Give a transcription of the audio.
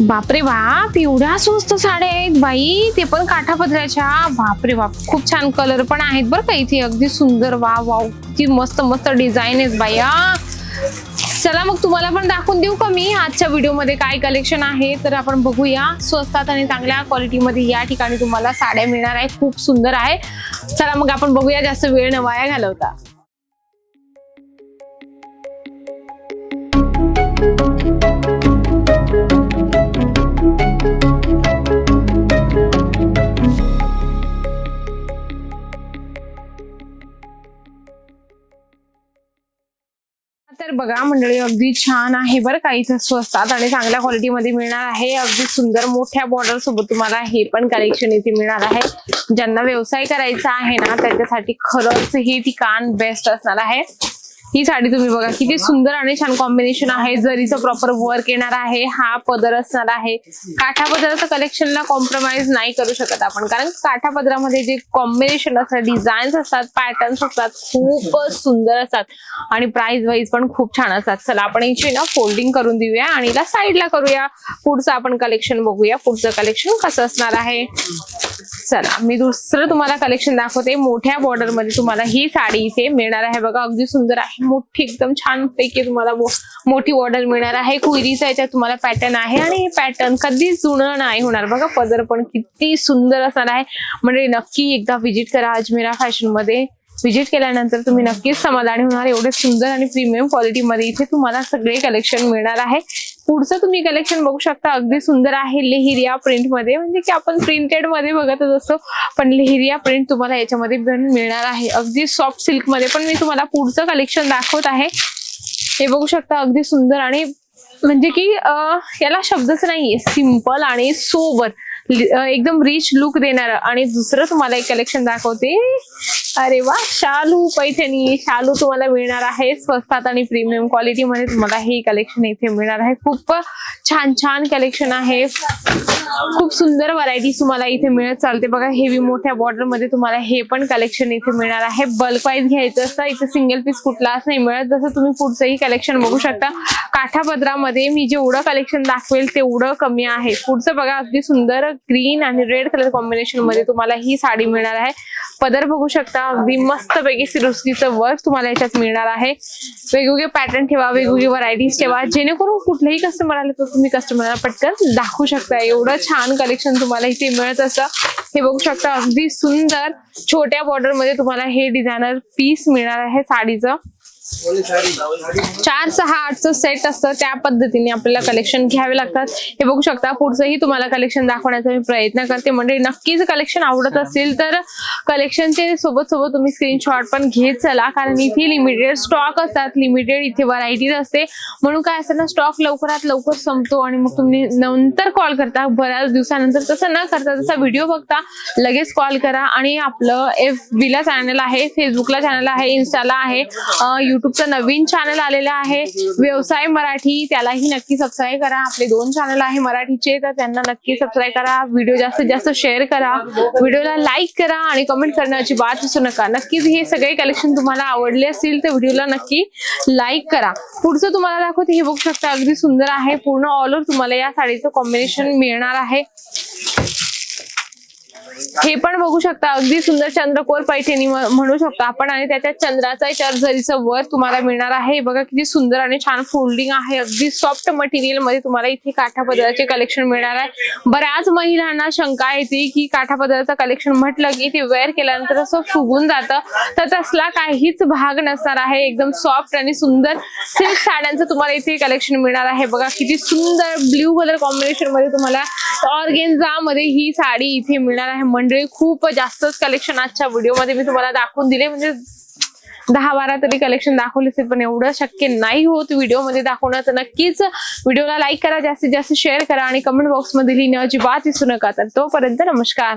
बापरे बाप एवढ्या स्वस्त साड्या आहेत बाई. ते पण काठापदराच्या. बापरे बाप खूप छान कलर पण आहेत बरं का इथे. अगदी सुंदर वा वा किती मस्त मस्त डिझाईन आहेत बाई चला मग तुम्हाला पण दाखवून देऊ का मी आजच्या व्हिडिओमध्ये काय कलेक्शन आहे. तर आपण बघूया. स्वस्तात आणि चांगल्या क्वालिटीमध्ये या ठिकाणी तुम्हाला साड्या मिळणार आहे खूप सुंदर आहे. चला मग आपण बघूया जास्त वेळ न वाया घालवता. तर बघा मंडळी अगदी छान आहे बरं का इथं स्वस्तात आणि चांगल्या क्वालिटीमध्ये मिळणार आहे. अगदी सुंदर मोठ्या बॉर्डर सोबत तुम्हाला हे पण कलेक्शन इथे मिळणार आहे. ज्यांना व्यवसाय करायचा आहे ना त्याच्यासाठी खरंच हे ठिकाण बेस्ट असणार आहे. ही साडी तुम्ही बघा किती सुंदर आणि छान कॉम्बिनेशन आहे. जरीचं प्रॉपर वर्क येणार आहे हा पदर असणार आहे. काठा पदराचं कलेक्शनला कॉम्प्रोमाइज नाही करू शकत आपण. कारण काठा पदरामध्ये जे कॉम्बिनेशन असतात डिझाईन्स असतात पॅटर्न्स असतात खूपच सुंदर असतात. आणि प्राइस वाईज पण खूप छान असतात. चला आपण याची ना फोल्डिंग करून देऊया आणि साईडला करूया. पुढचं आपण कलेक्शन बघूया. पुढचं कलेक्शन कसं असणार आहे. चला मी दुसरं तुम्हाला कलेक्शन दाखवते. मोठ्या बॉर्डरमध्ये तुम्हाला ही साडी इथे मिळणार आहे. बघा अगदी सुंदर आहे. मोठी एकदम छान पैकी तुम्हाला मोठी बॉर्डर मिळणार आहे. कुईरीचा याच्यात तुम्हाला पॅटर्न आहे आणि हे पॅटर्न कधीच जुनं नाही होणार. बघा पदर पण किती सुंदर असणार आहे. म्हणजे नक्की एकदा व्हिजिट करा अजमेरा फॅशनमध्ये. व्हिजिट केल्यानंतर तुम्ही नक्कीच समाधानी होणार. एवढे सुंदर आणि प्रीमियम क्वालिटीमध्ये इथे तुम्हाला सगळे कलेक्शन मिळणार आहे. पुढचं तुम्ही कलेक्शन बघू शकता. अगदी सुंदर आहे लेहिरिया प्रिंटमध्ये. म्हणजे की आपण प्रिंटेडमध्ये बघतच असतो. पण लेहिरिया प्रिंट तुम्हाला याच्यामध्ये पण मिळणार आहे. अगदी सॉफ्ट सिल्कमध्ये पण मी तुम्हाला पुढचं कलेक्शन दाखवत आहे. हे बघू शकता अगदी सुंदर आणि म्हणजे की याला शब्दच नाहीये. सिंपल आणि सोबर एकदम रिच लुक देणार. आणि दुसरं तुम्हाला एक कलेक्शन दाखवते. अरे वा शालू पैठणी. शालू तुम्हाला मिळणार आहे. स्वस्तात आणि प्रीमियम क्वालिटी मध्ये तुम्हाला हे कलेक्शन इथे मिळणार आहे. खूप छान छान कलेक्शन आहे. खूप सुंदर व्हरायटी तुम्हाला इथे मिळत चालते. बघा हेवी मोठ्या बॉर्डरमध्ये तुम्हाला हे पण कलेक्शन इथे मिळणार आहे. बल्क वाईज घ्यायचं असतं. इथे सिंगल पीस कुठलाच नाही मिळत. जसं तुम्ही पुढचंही कलेक्शन बघू शकता. काठापदरामध्ये मी जेवढं कलेक्शन दाखवेल तेवढं कमी आहे. पुढचं बघा अगदी सुंदर ग्रीन आणि रेड कलर कॉम्बिनेशनमध्ये तुम्हाला ही साडी मिळणार आहे. पदर बघू शकता अगदी मस्त पैकी सिरुस्कीचं वर्क तुम्हाला याच्यात मिळणार आहे. वेगवेगळे पॅटर्न ठेवा वेगवेगळे व्हरायटीज ठेवा. जेणेकरून कुठलेही कस्टमर आले तर तुम्ही कस्टमरला पटकन दाखवू शकता. एवढं छान कलेक्शन तुम्हाला इथे मिळत असं हे बघू शकता अगदी सुंदर छोट्या बॉर्डरमध्ये तुम्हाला हे डिझायनर पीस मिळणार आहे साडीचं. चार सहा आठचं सेट असतं. त्या पद्धतीने आपल्याला कलेक्शन घ्यावे लागतात. हे बघू शकता पुढचंही तुम्हाला कलेक्शन दाखवण्याचा मी प्रयत्न करते. म्हणजे नक्कीच कलेक्शन आवडत असेल तर कलेक्शनचे सोबत सोबत तुम्ही स्क्रीनशॉट पण घेत चला. कारण इथे लिमिटेड स्टॉक असतात. लिमिटेड इथे व्हरायटीज असते. म्हणून काय असतं ना स्टॉक लवकरात लवकर संपतो आणि मग तुम्ही नंतर कॉल करता. बऱ्याच दिवसानंतर तसं न करता जसा व्हिडिओ बघता लगेच कॉल करा. आणि आपलं एफ बीला चॅनल आहे फेसबुकला चॅनल आहे इन्स्टाला आहे युट्यूबचं नवीन चॅनल आलेलं आहे. व्यवसाय मराठी त्यालाही नक्की सबस्क्राईब करा. आपले दोन चॅनल आहे मराठीचे तर त्यांना नक्की सबस्क्राईब करा. व्हिडिओ जास्तीत जास्त शेअर करा. व्हिडिओला लाईक करा आणि कमेंट करण्याची बात विसरू नका. नक्कीच हे सगळे कलेक्शन तुम्हाला आवडले असतील तर व्हिडिओला नक्की लाईक करा. पुढचं तुम्हाला दाखवते हे बघू शकता अगदी सुंदर आहे. पूर्ण ऑल ओव्हर तुम्हाला या साडीचं कॉम्बिनेशन मिळणार आहे. हे पण बघू शकता अगदी सुंदर चंद्रकोर पैठणी म्हणू शकतो आपण आणि त्याच्यात चंद्राचा चार वर तुम्हाला मिळणार आहे. बघा किती सुंदर आणि छान फोल्डिंग आहे. अगदी सॉफ्ट मटेरियलमध्ये तुम्हाला इथे काठा पदराचे कलेक्शन मिळणार आहे. बऱ्याच महिलांना शंका येते की काठा पदराचं कलेक्शन म्हटलं की ते वेअर केल्यानंतर असं फुगून जातं. तर तसला काहीच भाग नसणार आहे. एकदम सॉफ्ट आणि सुंदर सिल्क साड्यांचं तुम्हाला इथे कलेक्शन मिळणार आहे. बघा किती सुंदर ब्ल्यू कलर कॉम्बिनेशनमध्ये तुम्हाला ऑर्गेन्झा मध्ये ही साडी इथे मिळणार आहे. मंडळी खूप जास्तच कलेक्शन आजच्या व्हिडिओमध्ये मी तुम्हाला दाखवून दिले. म्हणजे दहा बारा तरी कलेक्शन दाखवले असेल पण एवढं शक्य नाही होत व्हिडिओमध्ये दाखवणं. तर नक्कीच व्हिडिओला लाईक करा जास्तीत जास्त शेअर करा आणि कमेंट बॉक्समध्ये लिहिणं अजिबात विसरू नका. तर तोपर्यंत नमस्कार.